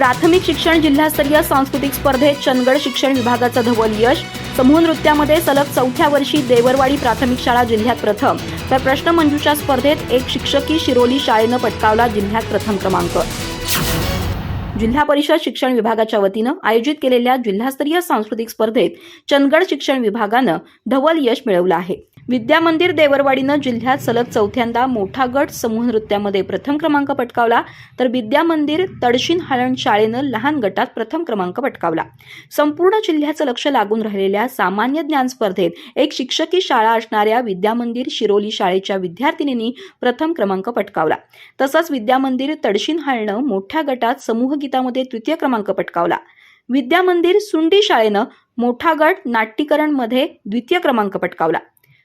प्राथमिक शिक्षण जिल्हास्तरीय सांस्कृतिक स्पर्धेत चंदगड शिक्षण विभागाचं धवल यश. समूह नृत्यामध्ये सलग चौथ्या वर्षी देवरवाडी प्राथमिक शाळा जिल्ह्यात प्रथम. तर प्रश्न स्पर्धेत एक शिक्षकी शिरोली शाळेनं पटकावला जिल्ह्यात प्रथम क्रमांक. जिल्हा परिषद शिक्षण विभागाच्या वतीनं आयोजित केलेल्या जिल्हास्तरीय सांस्कृतिक स्पर्धेत चंदगड शिक्षण विभागानं धवल यश मिळवलं आहे. विद्यामंदिर देवरवाडीनं जिल्ह्यात सलग चौथ्यांदा मोठा गट समूह नृत्यामध्ये प्रथम क्रमांक पटकावला तर विद्यामंदिर तडशीन हाळण शाळेनं लहान गटात प्रथम क्रमांक पटकावला. संपूर्ण जिल्ह्याचं लक्ष लागून राहिलेल्या सामान्य ज्ञान स्पर्धेत एक शिक्षकी शाळा असणाऱ्या विद्यामंदिर शिरोली शाळेच्या विद्यार्थिनींनी प्रथम क्रमांक पटकावला. तसंच विद्यामंदिर तडशीन हाळणं मोठ्या गटात समूह गीतामध्ये तृतीय क्रमांक पटकावला. विद्यामंदिर सुंडी शाळेनं मोठा गट नाट्यकरणमध्ये द्वितीय क्रमांक पटकावला.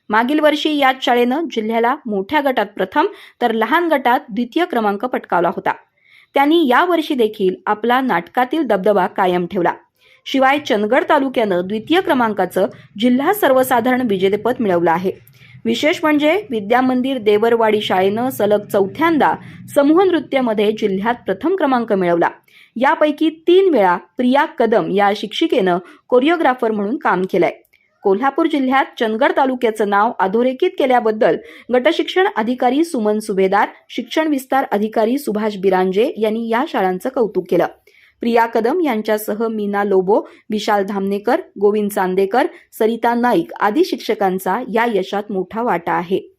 मागील वर्षी याच शाळेनं जिल्ह्याला मोठ्या गटात प्रथम तर लहान गटात द्वितीय क्रमांक पटकावला होता. त्यांनी यावर्षी देखील आपला नाटकातील दबदबा कायम ठेवला. शिवाय चंदगड तालुक्यानं द्वितीय क्रमांकाचं जिल्हा सर्वसाधारण विजेतेपद मिळवलं आहे. विशेष म्हणजे विद्या मंदिर देवरवाडी शाळेनं सलग चौथ्यांदा समूह नृत्यामध्ये जिल्ह्यात प्रथम क्रमांक मिळवला. यापैकी तीन वेळा प्रिया कदम या शिक्षिकेनं कोरिओग्राफर म्हणून काम केलंय. कोल्हापूर जिल्ह्यात चंदगड तालुक्याचं नाव अधोरेखित केल्याबद्दल गटशिक्षण अधिकारी सुमन सुभेदार शिक्षण विस्तार अधिकारी सुभाष बिरांजे यांनी या शाळांचं कौतुक केलं. प्रिया कदम यांच्यासह मीना लोबो विशाल धामनेकर गोविंद चांदेकर सरिता नाईक आदी शिक्षकांचा या यशात मोठा वाटा आहे.